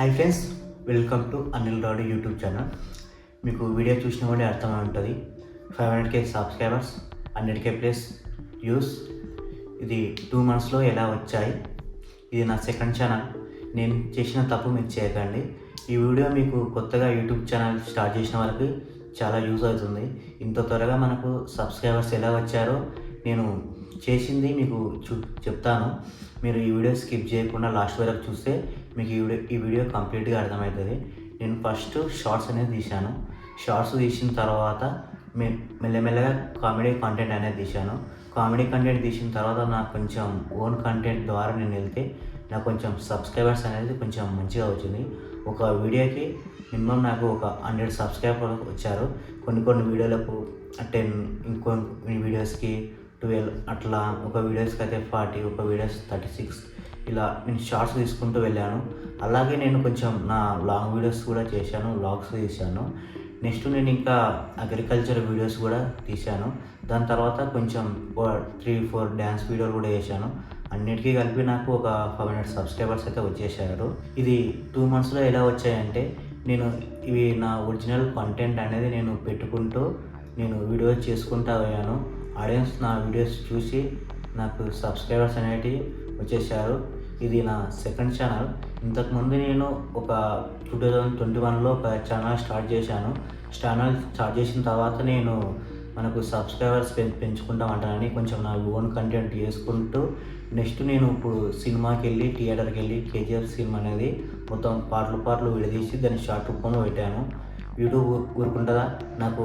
Hi friends welcome to Anil Radu YouTube channel మీకు video చూసిన వాడే అర్థమై ఉంటుంది five hundred K subscribers hundred K plus views ఇది టూ మంత్స్లో ఎలా వచ్చాయి? ఇది నా సెకండ్ ఛానల్ నేను చేసిన తప్పు మీరు చేయకండి. ఈ వీడియో మీకు కొత్తగా యూట్యూబ్ ఛానల్ స్టార్ట్ చేసిన వాళ్ళకి చాలా యూజ్ అవుతుంది. ఇంత త్వరగా మనకు సబ్స్క్రైబర్స్ ఎలా వచ్చారో నేను చేసింది మీకు చూ చెప్తాను. మీరు ఈ వీడియో స్కిప్ చేయకుండా లాస్ట్ వరకు చూస్తే మీకు ఈ వీడియో ఈ వీడియో కంప్లీట్గా అర్థమవుతుంది. నేను ఫస్ట్ షార్ట్స్ అనేది తీశాను. షార్ట్స్ తీసిన తర్వాత మె మెల్లమెల్లగా కామెడీ కంటెంట్ అనేది తీశాను. కామెడీ కంటెంట్ తీసిన తర్వాత నాకు కొంచెం ఓన్ కంటెంట్ ద్వారా నేను వెళ్తే నాకు కొంచెం సబ్స్క్రైబర్స్ అనేది కొంచెం మంచిగా వచ్చింది. ఒక వీడియోకి మినిమం నాకు ఒక హండ్రెడ్ సబ్స్క్రైబర్ వచ్చారు. కొన్ని కొన్ని వీడియోలకు టెన్ ఇంకొన్ని వీడియోస్కి ట్వెల్వ్ అట్లా ఒక వీడియోస్కి అయితే ఫార్టీ ఒక వీడియోస్ థర్టీ సిక్స్ ఇలా నేను షార్ట్స్ తీసుకుంటూ వెళ్ళాను. అలాగే నేను కొంచెం నా లాంగ్ వీడియోస్ కూడా చేశాను వ్లాగ్స్ తీశాను. నెక్స్ట్ నేను ఇంకా అగ్రికల్చర్ వీడియోస్ కూడా తీశాను. దాని తర్వాత కొంచెం త్రీ ఫోర్ డ్యాన్స్ వీడియోలు కూడా చేశాను. అన్నిటికీ కలిపి నాకు ఒక ఫైవ్ హండ్రెడ్ సబ్స్క్రైబర్స్ అయితే వచ్చేసారు ఇది టూ మంత్స్లో ఎలా వచ్చాయంటే నేను ఇవి నా ఒరిజినల్ కంటెంట్ అనేది నేను పెట్టుకుంటూ నేను వీడియోస్ చేసుకుంటూ పోయాను. ఆడియన్స్ నా వీడియోస్ చూసి నాకు సబ్స్క్రైబర్స్ అనేటివి వచ్చేసారు ఇది నా సెకండ్ ఛానల్. ఇంతకుముందు నేను ఒక టూ థౌజండ్ ట్వంటీ వన్లో ఒక ఛానల్ స్టార్ట్ చేశాను. ఛానల్ స్టార్ట్ చేసిన తర్వాత నేను మనకు సబ్స్క్రైబర్స్ పెం పెంచుకుంటామంటానని కొంచెం నా ఓన్ కంటెంట్ చేసుకుంటూ నెక్స్ట్ నేను ఇప్పుడు సినిమాకి వెళ్ళి థియేటర్కి వెళ్ళి కేజీఎఫ్ సినిమా అనేది మొత్తం పాటలు పాటలు విడదీసి దాన్ని షార్ట్ రూపంలో పెట్టాను. యూట్యూబ్ ఊరుకుంటుందా? నాకు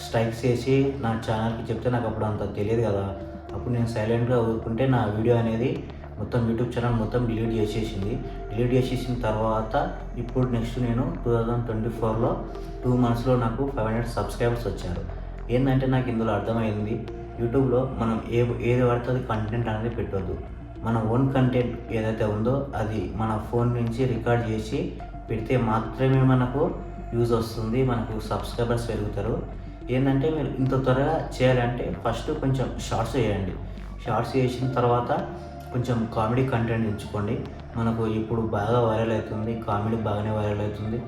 స్ట్రైక్స్ చేసి నా ఛానల్కి చెప్తే నాకు అప్పుడు అంత తెలియదు కదా. అప్పుడు నేను సైలెంట్గా ఊరుకుంటే నా వీడియో అనేది మొత్తం యూట్యూబ్ ఛానల్ మొత్తం డిలీట్ చేసేసింది. డిలీట్ చేసేసిన తర్వాత ఇప్పుడు నెక్స్ట్ నేను టూ థౌజండ్ ట్వంటీ ఫోర్లో టూ మంత్స్లో నాకు ఫైవ్ హండ్రెడ్ సబ్స్క్రైబర్స్ వచ్చారు. ఏంటంటే నాకు ఇందులో అర్థమైంది. యూట్యూబ్లో మనం ఏ ఏది పడితే అది కంటెంట్ అనేది పెట్టొద్దు. మన ఓన్ కంటెంట్ ఏదైతే ఉందో అది మన ఫోన్ నుంచి రికార్డ్ చేసి పెడితే మాత్రమే మనకు యూజ్ వస్తుంది మనకు సబ్స్క్రైబర్స్ పెరుగుతారు. ఏంటంటే మీరు ఇంత త్వరగా చేయాలంటే ఫస్ట్ కొంచెం షార్ట్స్ వేయండి. షార్ట్స్ వేసిన తర్వాత కొంచెం కామెడీ కంటెంట్ ఎంచుకోండి. మనకు ఇప్పుడు బాగా వైరల్ అవుతుంది. కామెడీ బాగానే వైరల్ అవుతుంది.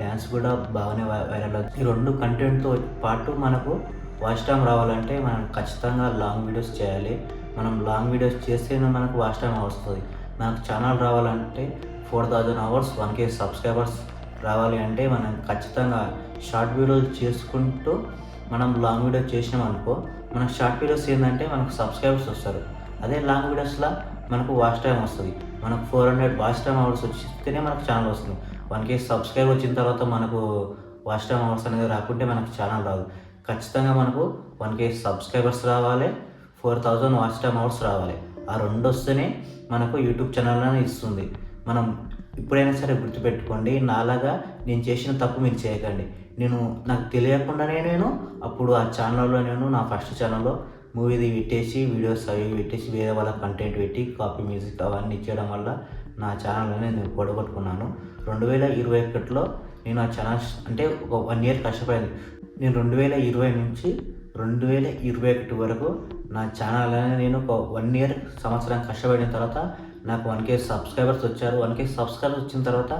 డ్యాన్స్ కూడా బాగానే వైరల్ అవుతుంది. ఈ రెండు కంటెంట్తో పాటు మనకు వాచ్ టైం రావాలంటే మనం ఖచ్చితంగా లాంగ్ వీడియోస్ చేయాలి. మనం లాంగ్ వీడియోస్ చేస్తేనే మనకు వాచ్ టైం వస్తుంది. మనకు ఛానల్ రావాలంటే four thousand hours one K subscribers రావాలి అంటే మనం ఖచ్చితంగా షార్ట్ వీడియోలు చేసుకుంటూ మనం లాంగ్ వీడియో చేసినాం అనుకో మనకు షార్ట్ వీడియోస్ ఏంటంటే మనకు సబ్స్క్రైబర్స్ వస్తారు. అదే లాంగ్ వీడియోస్లో మనకు వాచ్ టైం వస్తుంది. మనకు four hundred watch time hours వచ్చితేనే మనకు ఛానల్ వస్తుంది. వన్ కే సబ్స్క్రైబ్ వచ్చిన తర్వాత మనకు వాచ్ టైం అవర్స్ అనేది రాకుంటే మనకు ఛానల్ రాదు. ఖచ్చితంగా మనకు వన్ కే సబ్స్క్రైబర్స్ రావాలి four thousand watch time hours రావాలి. ఆ రెండు వస్తేనే మనకు యూట్యూబ్ ఛానల్ అనేది ఇస్తుంది. మనం ఇప్పుడైనా సరే గుర్తుపెట్టుకోండి నాలాగా నేను చేసిన తప్పు మీరు చేయకండి. నేను నాకు తెలియకుండానే నేను అప్పుడు ఆ ఛానల్లో నేను నా ఫస్ట్ ఛానల్లో మూవీది పెట్టేసి వీడియోస్ అవి పెట్టేసి వేరే వాళ్ళ కంటెంట్ పెట్టి కాపీ మ్యూజిక్ అవన్నీ ఇచ్చేయడం వల్ల నా ఛానల్ నేను పొడగొట్టుకున్నాను. రెండు వేల ఇరవై ఒకటిలో నేను ఆ ఛానల్ అంటే ఒక వన్ ఇయర్ కష్టపడింది. నేను రెండు వేల ఇరవై నుంచి రెండు వేల ఇరవై ఒకటి వరకు నా ఛానల్ నేను ఒక వన్ ఇయర్ సంవత్సరం కష్టపడిన తర్వాత నాకు వన్ కే సబ్స్క్రైబర్స్ వచ్చారు. వన్ కే సబ్స్క్రైబర్స్ వచ్చిన తర్వాత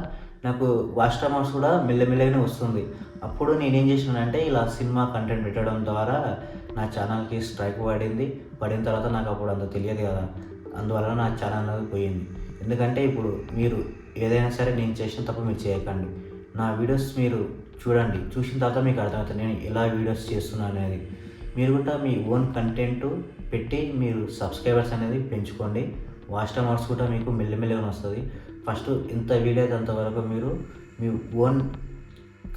నాకు వాచ్ టైమ్ కూడా మెల్లమెల్లగానే వస్తుంది. అప్పుడు నేనేం చేసినానంటే ఇలా సినిమా కంటెంట్ పెట్టడం ద్వారా నా ఛానల్కి స్ట్రైక్ పడింది పడిన తర్వాత నాకు అప్పుడు అంత తెలియదు కదా. అందువల్ల నా ఛానల్ అనేది పోయింది. ఎందుకంటే ఇప్పుడు మీరు ఏదైనా సరే నేను చేసిన తప్పు మీరు చేయకండి. నా వీడియోస్ మీరు చూడండి. చూసిన తర్వాత మీకు అర్థమవుతుంది నేను ఎలా వీడియోస్ చేస్తున్నాను అనేది. మీరు కూడా మీ ఓన్ కంటెంట్ పెట్టి మీరు సబ్స్క్రైబర్స్ అనేది పెంచుకోండి. వాష్ టైమ్ కూడా మీకు మెల్లిమెల్లిగా వస్తుంది. ఫస్ట్ ఎంత వీలైనంత వరకు మీరు మీ ఓన్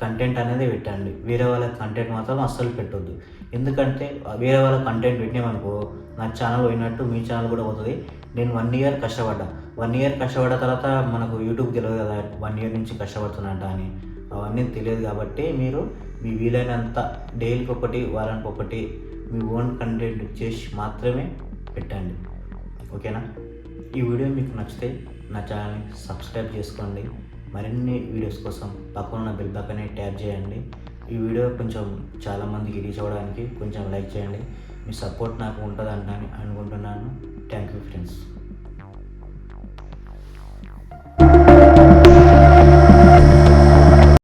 కంటెంట్ అనేది పెట్టండి. వేరే వాళ్ళ కంటెంట్ మాత్రం అస్సలు పెట్టొద్దు. ఎందుకంటే వేరే వాళ్ళ కంటెంట్ పెట్టినామనుకో నా ఛానల్ పోయినట్టు మీ ఛానల్ కూడా పోతుంది. నేను వన్ ఇయర్ కష్టపడ్డా. వన్ ఇయర్ కష్టపడ్డ తర్వాత మనకు యూట్యూబ్ తెలియదు కదా వన్ ఇయర్ నుంచి కష్టపడుతున్నట్ట అని. అవన్నీ తెలియదు కాబట్టి మీరు మీ వీలైనంత డైలీకి ఒకటి వారానికి ఒకటి మీ ఓన్ కంటెంట్ చేసి మాత్రమే పెట్టండి. ఓకేనా? ఈ వీడియో మీకు నచ్చితే నా ఛానల్ని సబ్స్క్రైబ్ చేసుకోండి. మరిన్ని వీడియోస్ కోసం పక్కన ఉన్న బెల్ బటన్ని ట్యాప్ చేయండి. ఈ వీడియో కొంచెం చాలామందికి రీచ్ అవ్వడానికి కొంచెం లైక్ చేయండి. మీ సపోర్ట్ నాకు ఉంటుంది అంటాను అనుకుంటున్నాను. Thank you friends